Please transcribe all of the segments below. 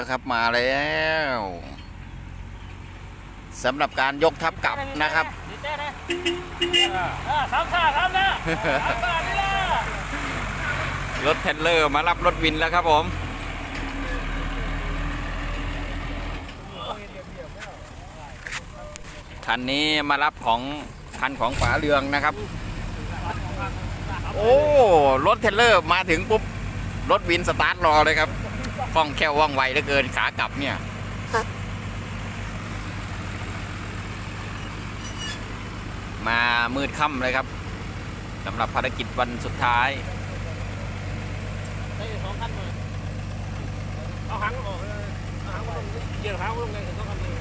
แล้วครับมาแล้วสำหรับการยกทัพกลับนะครับดีเต้นะเออสามชาสามนะสามชานี่ละรถเทรลเลอร์มารับรถวินแล้วครับผมคันนี้มารับของคันของฝาเรืองนะครับ โอ้ รถเทรลเลอร์มาถึงปุ๊บ รถวินสตาร์ทรอเลยครับ คล่องแคล่วว่องไวเหลือเกินขากลับเนี่ยมามืดค่ำเลยครับสำหรับภารกิจวันสุดท้ายใส่สองคันเลยเอาหางออกเลยเอาหางมาลงเหยียดหางมาลงเลยถึงต้องคันเลย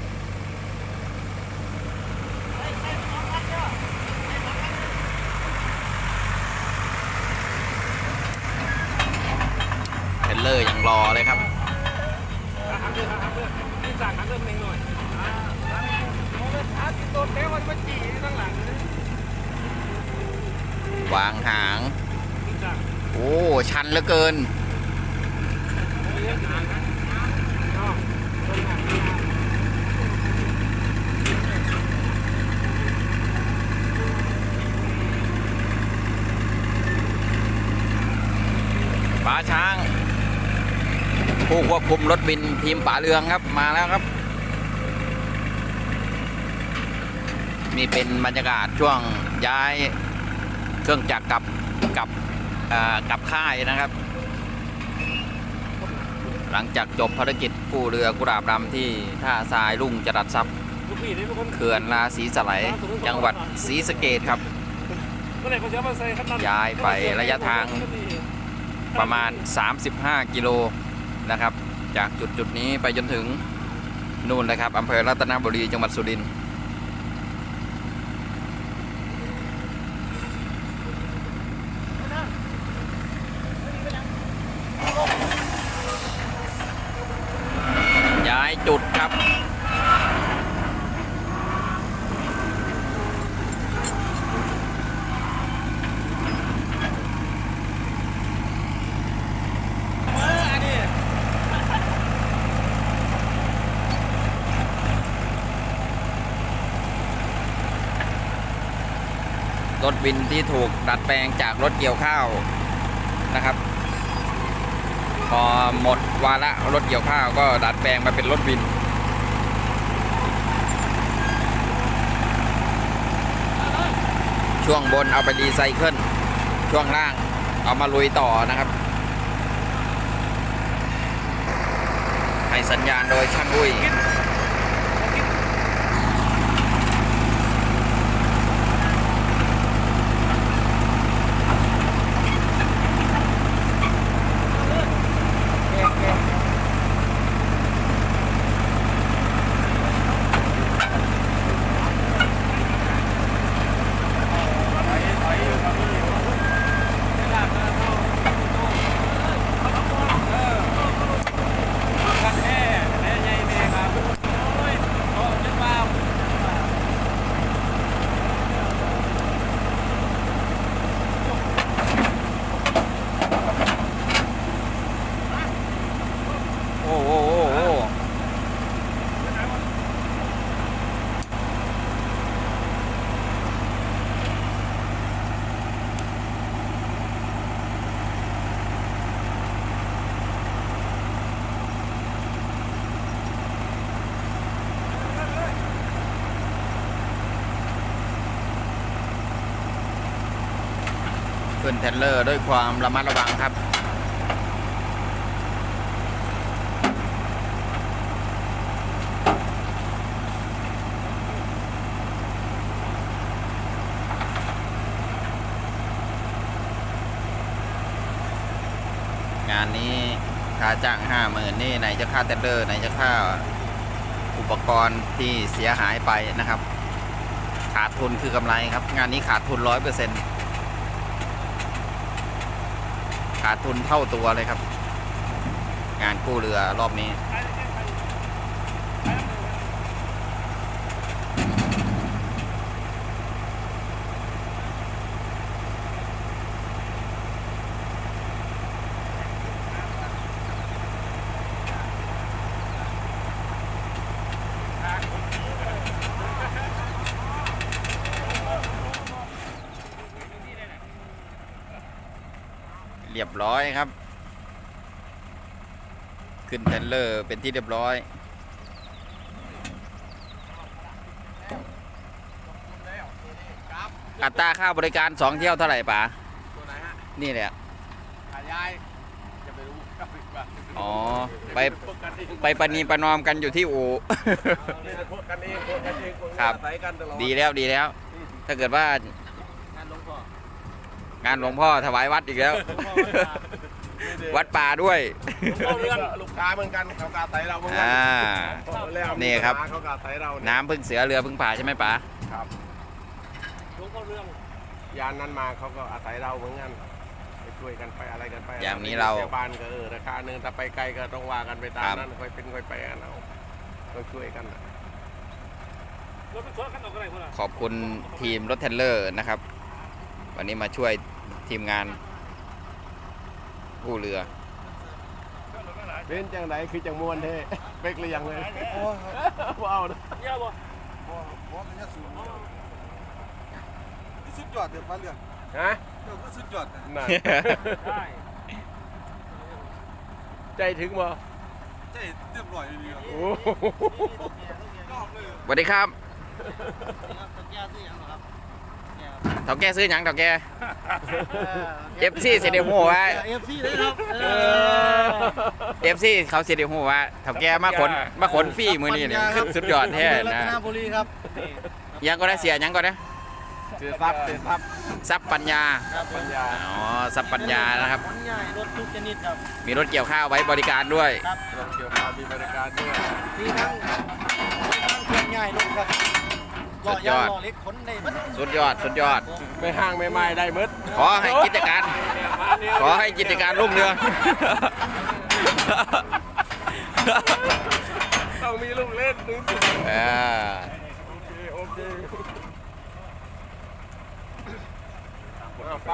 ใส่ใส่สองคันเด้อใส่สองคัน เทร ลเลอร์ยังรอเลยครับข้างเด้อนี่สั่งหางเด้อเมงหน่อยอ่าโอ้าวเทวันมางหลังเลยวางถังโอ้ ชันเหลือเกิน ไม่ใช่หางนะอ๋อต้นหาง ป๋าช้าง ผู้ควบคุมรถบินทีมป๋าเรืองครับมาแล้วครับ นี่เป็นบรรยากาศช่วงย้ายเครื่องจักรกลับกับเอ่อกลับค่ายนะครับ หลังจากจบภารกิจกู้เรือกุราบดำที่ท่าทรายลุ่งจรัสทรัพย์เขื่อนราศีสไลยจังหวัดศรีสะเกดครับ ย้ายไประยะทางประมาณ 35 กิโล นะครับ จากจุดจุดนี้ไปจนถึงนู่นเลยครับอำเภอรัตนบุรีจังหวัดสุรินทร์ย้ายจุดครับ เอออันนี้ ร ถวินที่ถูกดัดแปลงจากรถเกี่ยวข้าวนะครับ พอหมดวาระรถเกี่ยวข้าวก็ดัดแปลงมาเป็นรถวิน ช่วงบนเอาไปรีไซเคิลช่วงล่างเอามาลุยต่อนะครับให้สัญญาณโดยช่างอุ้ย กันแน่แน่ใหญ่แน่ครับโอ้ยโอ้เป็นว้าว โอ้โหโอ้โหโอ้โห ขึ้นเทรลเลอร์ด้วยความระมัดระวังครับ งานนี้ค่าจ้างห้าหมื่นนี่ไหนจะค่าเทรลเลอร์ไหนจะค่าอุปกรณ์ที่เสียหายไปนะครับ ขาดทุนคือกำไรครับ งานนี้ขาดทุนร้อยเปอร์เซ็นต์ ขาดทุนเท่าตัวเลยครับ งานกู้เรือรอบนี้ เรียบร้อยครับ ขึ้นเทรลเลอร์เป็นที่เรียบร้อย อัตราค่าบริการสองเที่ยวเท่าไหร่ป๋าตัวไหนฮะนี่แหละขายายจะไปรู้ครับว่าอ๋อ ไปพวกกันเองไปปณีประนอมกันอยู่ที่อู่นี่พวกกันเองพวกกันเองพวกครับอาศัยกันตลอดดีแล้วดีแล้ว ถ้าเกิดว่า งานหลวงพ่องานหลวงพ่อถวายวัดอีกแล้ว วัดป่าด้วยเข้าเรื่องลูกค้าเหมือนกันเขากาไตเราเหมือนกัอ่า แล้วนี่ครับ เขากาไตเราเยน้ำพึ่งเสือเรือพึ่งป่าใช่ไหมป๋าครับ หลวงพ่อเรื่องยานนั้นมาเขาก็อาศัยเราเหมือนกันไปช่วยกันไปอะไรกันไปอย่างนี้เราเสียบ้านก็เออราคาหนึ่งแต่ไปไกลก็ต้องว่ากันไปตามครับนั้นค่อยเป็นค่อยไปกันเอาต้องช่วยกันน่ะรถเป็นชนกันออกกันไหนคนละขอบคุณทีมรถเทรลเลอร์นะครับ วันนี้มาช่วยทีมงานกู้เรือ เป็นจังไหนคือจังมวนเท่เป๊กหรือยังเลยว้าวนะเยอะบ่เพราะมันจะสูงที่สุดยอดเดี๋ยวฟ้าเรื่องฮะเดี๋ยวก็สุดยอดนะนั่นได้ใจถึงบ่ใช่เรียบร้อยดีครับโอ้ชอบเลยสวัสดีครับ เถ่าแก่ซื้อหยังเถ่าแก่เอฟซีเสได็จหัวว่าเอฟซีเลยครับเอฟซีเขาเสได็จหัวว่าเถ่าแก่มาขนมาขนฟรีมือนี่เนี่ยสุดยอดแท้รันะตนบุรีครับยังก็ได้เสียยังก็ได้เสียทรัพย์เสียทรัพย์ทรัพย์ปัญญาครับปัญญาอ๋อทรัพย์ปัญญานะครับขนง่ายรถทุกชนิดครับมีรถเกี่ยวข้าวไว้บริการด้วย ครับรถเกี่ยวข้าวมีบริการด้วยมีทั้งมีทั้งเครื่องง่ายรถครับ ล้อยางล้อเล็กขนได้หมดสุดยอด สุดยอดไม่ห้างไม่ไม้ได้หมดขอให้กิจการ ขอให้กิจการรุ่งเรือง ต้องมีลูกเล่นหนึ่งเออโอเคโอเคเอาไป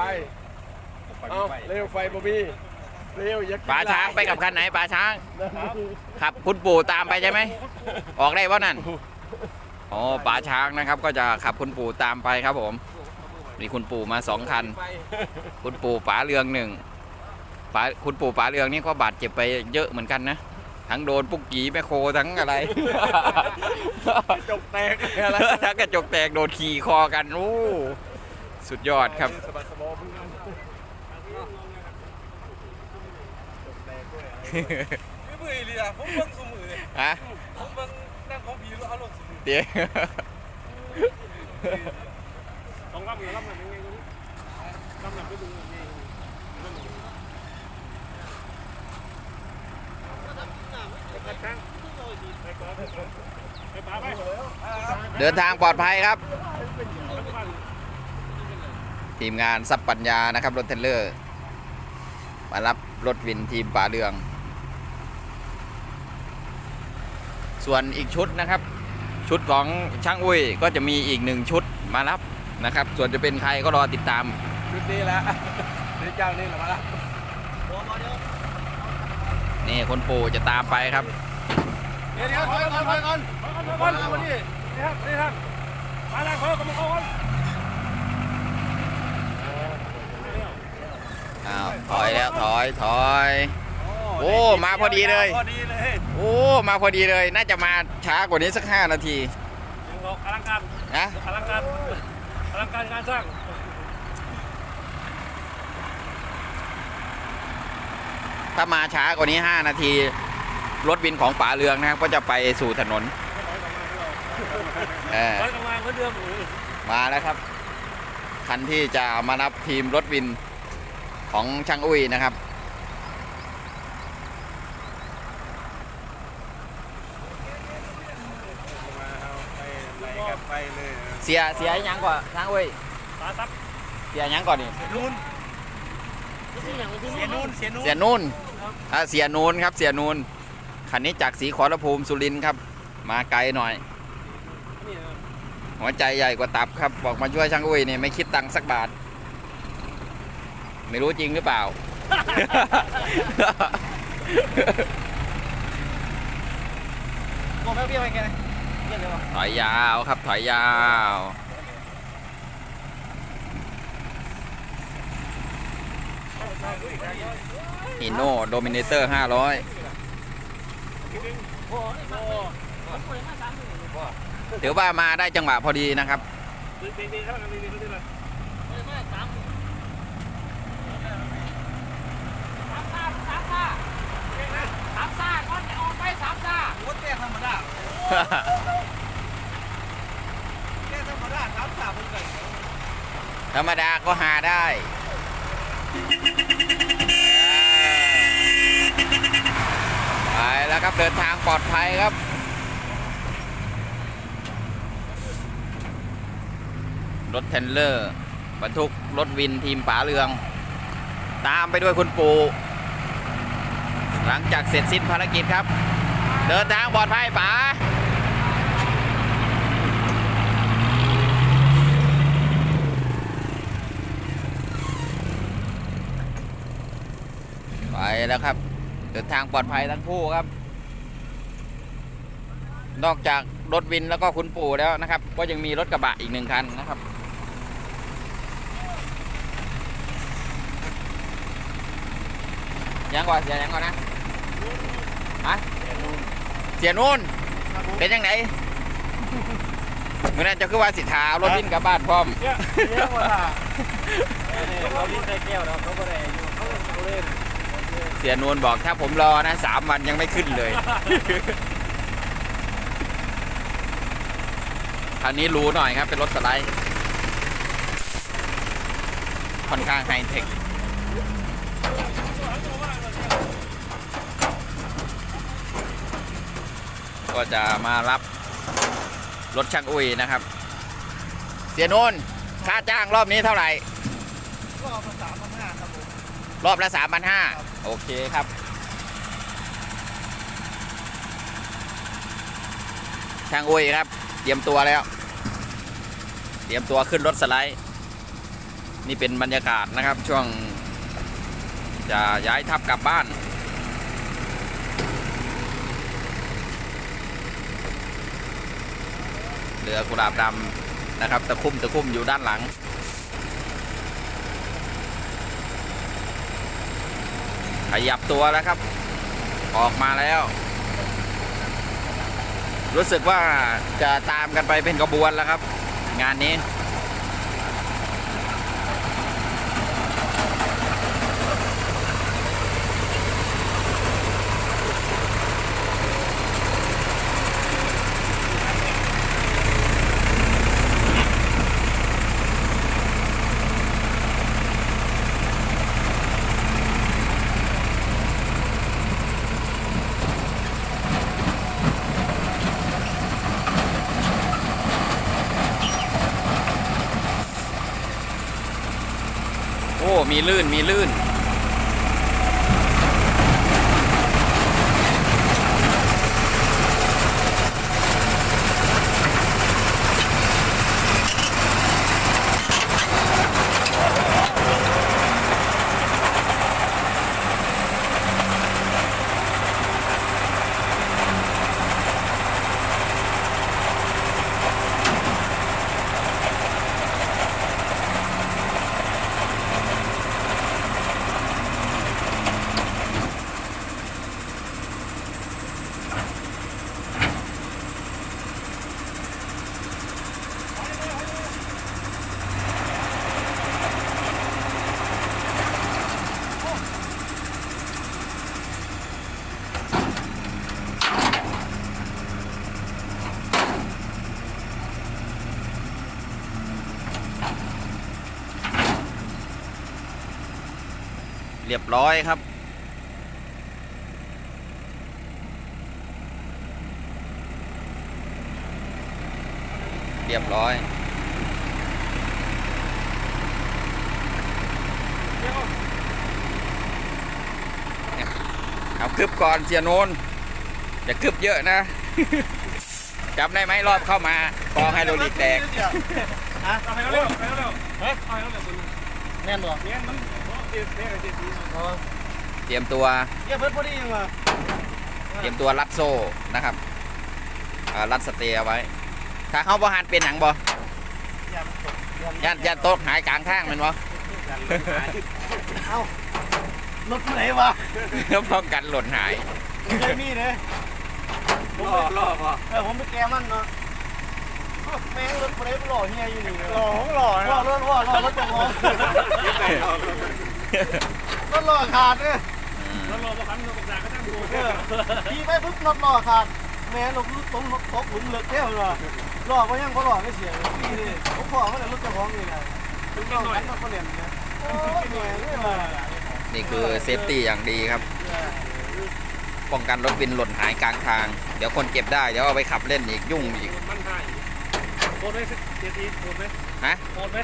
เอาเร็วไฟบ่มีเร็วอย่ากินปลาช้างไปกับหลคันไหนปลาช้างายขับคุณปู่ตามไปใช่ไหม ออกได้ป่ะนั่น อ๋อปลาช้างนะครับ ก็จะขับคุณปู่ตามไปครับผม มีคุณปู่มาสองคันไฟคุณปู่ป๋าเรืองหนึ่งป๋าคุณปู่ป๋าเรืองนี่ก็บาดเจ็บไปเยอะเหมือนกันนะ ทั้งโดนปุกกีแมคโครทั้งอะไรจกแตกอะไรทั้งกระจกแตกโดนขี่คอกันโอ้สุดยอดครับสะบัดสะบอมกันจกแตกด้วยอะไรไม่เบื่อเลยอะผมเบิ่งสมือเลยฮะผมเบิ่งนั่งของผีแล้วเอาลงสมือ เดี๋ยวต้องรับอยู่รับหน่อยยังไงก็รู้รับหน่อยไปดูยังไงไปช้างไปก่อนเดินทางปลอดภัยครับ ทีมงานซับปัญญานะครับ รถเทรลเลอร์ มารับรถวินทีมป่าเรือง ส่วนอีกชุดนะครับ ชุดของช่างอุ้ยก็จะมีอีกหนึ่งชุดมารับนะครับ ส่วนจะเป็นใครก็รอติดตาม ชุดนี้แหละนี่เจ้านี่แหละมาละนี่คนปู่จะตามไปครับเดี๋ยวเดี๋ยวถอยก่อนถอยก่อนก่อนมาดินี่ครับนี่ครับมาแล้วเขากำลังเขาก่อนอ้าวถอยแล้วถอยถอย โอ้มาพอดีเลย พอดีเลยโอ้มาพอดีเลย น่าจะมาช้ากว่านี้สักห้านาทียังบอกอลังการนะอลังการอลังการการสร้างถ้ามาช้ากว่านี้5นาที รถบินของป๋าเรืองนะครับก็จะไปสู่ถนนเออร้อยกำลังเหมือนเดิมหรือมาแล้วครับ คันที่จะมารับทีมรถบินของช่างอุ้ยนะครับ มาเอาไปไปกันไป เลยเสียเสียยังกว่าช่างอุ้ยตาซับเสียยังก่อนนี่นุ่นที่อย่างที่เสียนุ่นเสียนุ่นเสียนูนอ่าเสียนูนครับเสียนูนคันนี้จากสีขอรภูมิสุรินทร์ครับ มาไกลหน่อยนี่หัวใจใหญ่กว่าตับครับ บอกมาช่วยช่างอุ้ยเนี่ยไม่คิดตังค์สักบาท ไม่รู้จริงหรือเปล่าโอ้แม่เบี้ยไปแก เยี่ยมเลยวะถอยยาวครับถอยยาวไฮิโน่โดมิเนเตอร์500โอ้นี่มาผมป่วยมาสามหมื่นบ่ถือว่ามาได้จังหวะพอดีนะครับดีๆเท่ากันดีๆเท่ากันป่วยมาสามหมื่นสามซ่าสามซ่าสามซ่าก่อนจะออกไปสามซ่าโคตรแก่ธรรมดาแก่ธรรมดาครับสามคนไก่ ธรรมดาก็หาได้ไปแล้วครับเดินทางปลอดภัยครับรถเทรนเลอร์บรรทุกรถวินทีมป๋าเรือง ตามไปด้วยคุณปู หลังจากเสร็จสิ้นภารกิจครับ เดินทางปลอดภัยป๋า ไป แล้วครับ เดินทางปลอดภัยทั้งคู่ครับ นอกจากรถวินแล้วก็คุณปู่แล้วนะครับ ก็ยังมีรถกระบะอีกหนึ่งคันนะครับยังก่อนเสียยังก่อนนะฮะเสียนุ่นเป็นยังไงเมื่อนั้นจะคือว่าสิทธาเอารถวินกลับบ้านพร้อมเยอะกว่าเขาลิ้นได้แก้วแล้วเขาก็ได้อยู่เขาเล่น สียนวลบอกถ้าผมรอนะสามวันยังไม่ขึ้นเลยคันนี้รู้หน่อยครับ เป็นรถสไลด์ ค่อนข้างไฮเทคก็จะมารับรถช่างอุ้ยนะครับ เสียนวลค่าจ้างรอบนี้เท่าไหร่ก็มาสามพันห้าครับผมรอบละสามพันห้า โอเคครับ ช่างอุ้ยครับ เตรียมตัวแล้ว เตรียมตัวขึ้นรถสไลด์ นี่เป็นบรรยากาศนะครับ ช่วง จะย้ายทัพกลับบ้านเรือกุหลาบดำนะครับ ตะคุ่มตะคุ่มอยู่ด้านหลัง ยับตัวแล้วครับ ออกมาแล้ว รู้สึกว่าจะตามกันไปเป็นกระบวนแล้วครับ งานนี้ มีลื่นมีลื่น รียบร้อยครับ เรียบร้อยเอาคึบก่อนเสียโนนอย่าคึบเยอะนะจำได้ไหมรอบเข้ามากองไฮโดรลิกแตกเอาไปเร็วไปเร็วเฮ้ยเอาไปเร็วคุณแน่นบ่เนี่ยมัน เจ็บเจ็บเจ็บดีอ๋อเตรียมตัวเยี่ยเพิ่นพอดียังวะเตรียมตัวรัดโซ่นะครับอ่ารัดสเตย์เอาไว้ ถ้าเขาบ่หันเป็นหนังบ่อย่ามันตกยันยันโต๊ะหายกลางทางแมันบ่เอ้ารถไหนวะแล้วป้องกันหล่นหายเคยมีเลยผมล่อไปล่อป่ะเออผมไปแกมันเนาะแม่งรถไหนหล่อเฮียอยู่นี่หล่อของหล่อหล่อรถหล่อหล่อรถตรงหัวยังไงเอา รถหล่อขาดเนี่ยแล้วรอประคันเราประกาศก็ตั้งดูเออขี่ไปปุ๊บรถหล่อขาดแม่ลงรถตรงตกหลุมเลือกแท้เลยว่ะหล่อก็ยังพอหล่อไม่เสียเลยนี่ดิผมบอกว่าเลยรถเจ้าของนี่ไงถึงต้องหน่อกัยนมาเขาเรียนเนี่ยโอ้ยเหนื่อยเลยว่ะนี่คือเซฟตี้อย่างดีครับ ป้องกันรถวินหล่นหายกลางทาง เดี๋ยวคนเก็บได้ เดี๋ยวเอาไปขับเล่นอีกยุ่งอีกมันหายโหดไหมเจ็ดทีโหดไหมฮะโหดไหม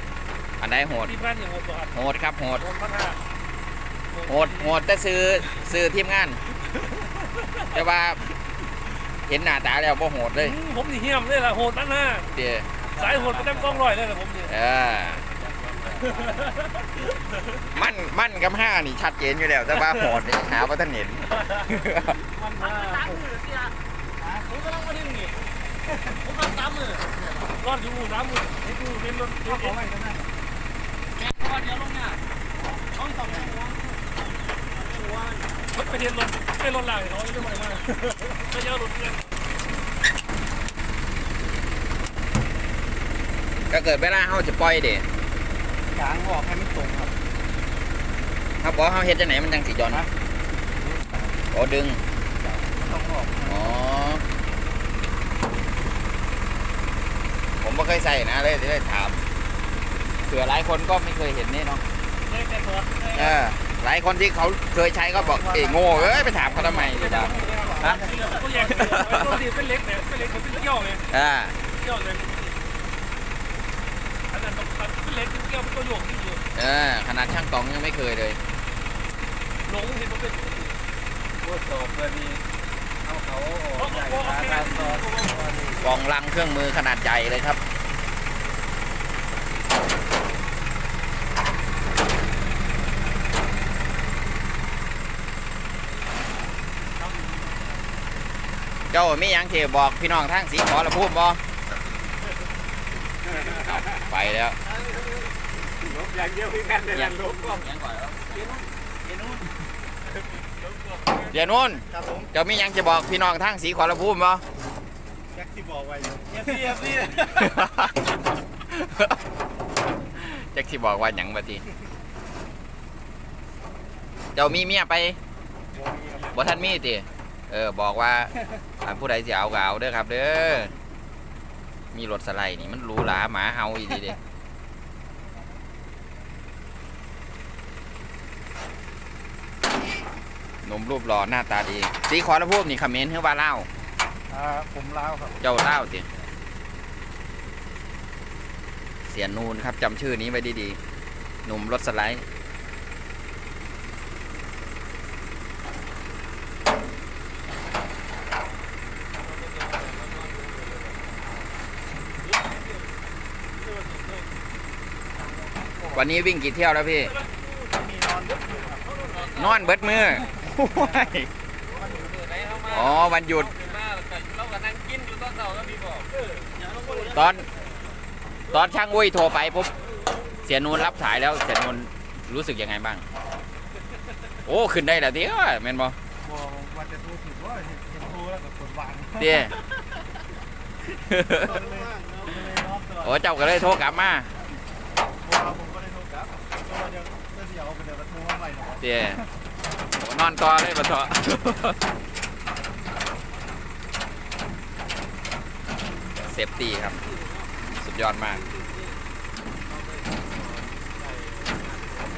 อันไหนโหดที่บ้านอย่างโหดป่ะโหดครับโหดโหดพันห้าโหดโหดแต่ซื้อซื้อทีมงาน แต่ว่า เห็นหน้าตาแล้วบ่โหดเลยผมนี่เหี้ยมเลยล่ะโหดพันห้าเดี๋ยวสายโหดไปตั้งกล้องลอยเลยล่ะผมเนี่ยเออมั่นมั่นกับห้านี่ชัดเจนอยู่แล้ว แต่ว่าโหดนี่หาว่าท่านเห็น มันมาตามมือเสียผมกำลังมาถึงนี่ผมกำลังตามมือรอดอยู่สามหมื่นไอ้กูเห็นรถเห็นเอาไว้กันนะ แกก่อนเดี๋ยวลงเนี่ยเขาสองหัวหัวรถไปเห็นรถไปรถหลางเขาไม่ไหวมากไม่เยอะรถเนี่ยก็เกิดเวลาเขาจะปล่อยเด็กลางออกให้มันตรงครับเขาบอกเขาเฮ็ดจังไหนมันจังสิย้อนฮะโอ้ดึงต้องออกอ๋อผมไม่เคยใส่นะเลยเลยถาม ผื่อหลายคนก็ไม่เคยเห็นนี่เนาะแยกแยกรถเออหลายคนที่เขาเคยใช้ก็บอกเอ้ยโง่เอ้ยไปถามเขาทำไมเลยครับฮะก็แยกรถดีเป็นเล็กเนี่ยเป็นเล็กเหมือนเป็นเกี่ยวไงอ่าเกี่ยวเลยอันนั้นเป็นเล็กเป็นเกี่ยวเป็นตัวโยกที่อยู่เออขนาดช่างตองยังไม่เคยเลยหลงเห็นมันเป็นตรวจสอบเลยมีเอาเขาออกใหญ่ขาตามตอนกองลังเครื่องมือขนาดใหญ่เลยครับ เจ้ามีหยังที่บอกพี่น้องทางสีขอระพูดบ่เอาไปแล้วลบอย่างเดียวคือกันเลยลบก็ยังก่อนเดี๋ยวนู้นครับผมเจ้ามีหยังจะบอกพี่น้องทางสีขอระพูดบ่แจ็คที่บอกไว้อยู่เอฟซีเอฟซีแจ็คสิบอกว่าหยังบัดนี้เจ้ามีเมียไปบ่ท่านมีติ เออบอกว่าอันผู้ใดสิเอาก็เอาเด้อครับ เด้อมีรถสไลด์นี่มันหรูหราหมาเฮาอีดีเด้หนุ่มรูปหล่อหน้าตาดี สีขอระพูดนี่คอมเมนต์คือว่าเล่าอ่าผมลาวครับเจ้าเล่าสิเสียนูนครับจำชื่อนี้ไว้ดีๆหนุ่มรถสไลด์ วันนี้วิ่งกี่เที่ยวแล้วพี่มีนอนดึกอยู่ครับนอนเบิดมือโอ้ยอ๋อวันหยุดเราก็นั่งกินอยู่ตอนเช้าแล้วพี่บอกตอน ตอนช่างอุ้ยโทรไปปุ๊บเสียนูนรับสายแล้วเสียนูนรู้สึกยังไงบ้าง โอ้ขึ้นได้แล้วเดียวแม่นบ่บอกว่าจะโทรถึงว่าเห็นเห็นโทรแล้วก็กดวางเตี้ยตอนเลยเลยรอบตลอดโอ้เจ้าก็เลยโทรกลับมา เดี๋ยวก็โทรมาใหม่นะครับเตี้ยโอ้นอนต่อเลยบ่เถอะเซฟตี้ครับ สุดยอดมาก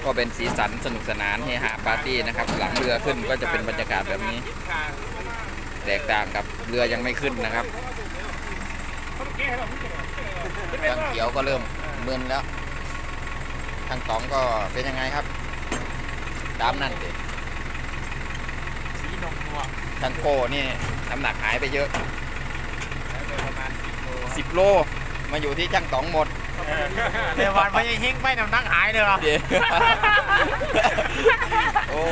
ก็เป็นสีสันสนุกสนานเฮฮาปาร์ตี้นะครับ หลังเรือขึ้นก็จะเป็นบรรยากาศแบบนี้ แตกต่างกับเรือยังไม่ขึ้นนะครับทางเขียวก็เริ่มมึนแล้ว ทางตองก็เป็นยังไงครับ ตามนั่นสิสีนมนัวทางโก้นี่น้ำหนักหายไปเยอะไปประมาณ10โล10โล มาอยู่ที่ช่างตองหมด เดี๋ยววันไม่ยังหิ้งไม่น้ำหนักหายเลยว่ะเดี๋ยวโอ้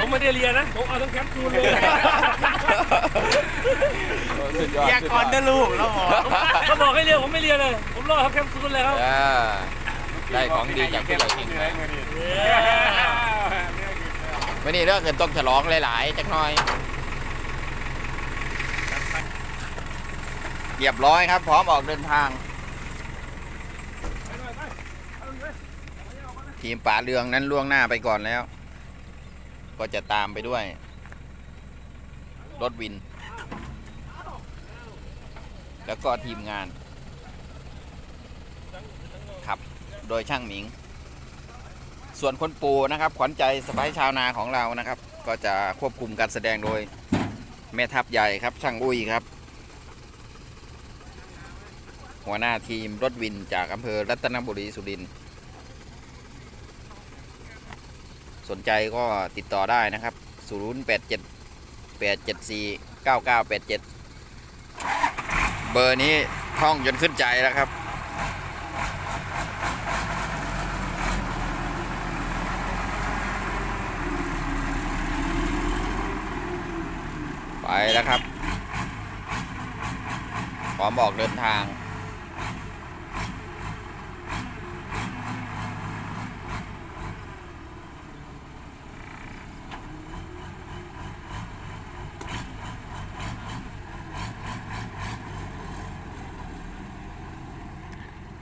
ผมไม่ได้เรียนนะ ผมเอาทั้งแคปซูลเลยสุดยอดอยากก่อนเด้อลูกแล้วหมอเขาบอกให้เรียนผมไม่เรียนเลย ผมรอทั้งแคปซูลเลยครับอ่าได้ของดีจากผู้ใหญ่ทิ้งมา วันนี้เรื่องเกินต้องฉลองหลายๆจักหน่อย เรียบร้อยครับ พร้อมออกเดินทาง ทีมป่าเรืองนั้นล่วงหน้าไปก่อนแล้ว ก็จะตามไปด้วย รถวิน แล้วก็ทีมงาน ขับโดยช่างหมิง ส่วนคนปูนะครับ ขวัญใจสไปชาวนาของเรานะครับ ก็จะควบคุมการแสดงโดยแม่ทัพใหญ่ครับ ช่างอุ้ยครับ หัวหน้าทีมรถวินจากอำเภอรัตนบุรีสุรินทร์สนใจก็ติดต่อได้นะครับ 087 874 9987 เบอร์นี้ท่องจนขึ้นใจแล้วครับ แล้วครับ พร้อมออกเดินทาง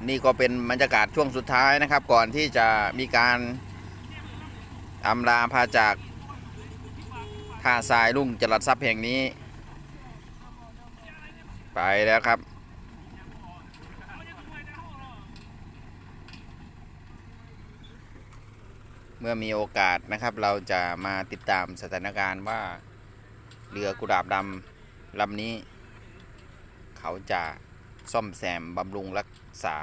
นี่ก็เป็นบรรยากาศช่วงสุดท้ายนะครับ ก่อนที่จะมีการอำลาพาจาก ท่าทรายลุ่งจรัสทรัพย์แห่งนี้ ไปแล้วครับ เมื่อมีโอกาสนะครับเราจะมาติดตามสถานการณ์ว่าเรือกุดาบดำลำนี้ เขาจะซ่อมแซมบำรุงรักษา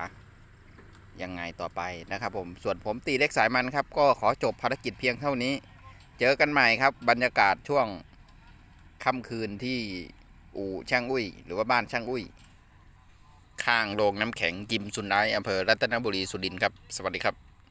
ยังไงต่อไปนะครับผม ส่วนผมตีเล็กสายมันครับ ก็ขอจบภารกิจเพียงเท่านี้ เจอกันใหม่ครับ บรรยากาศช่วงค่ำคืนที่อู่ช่างอุ้ย หรือว่าบ้านช่างอุ้ย ข้างโรงน้ำแข็งกิมสุนไดอำเภอรัตนบุรีสุรินทร์ครับ สวัสดีครับ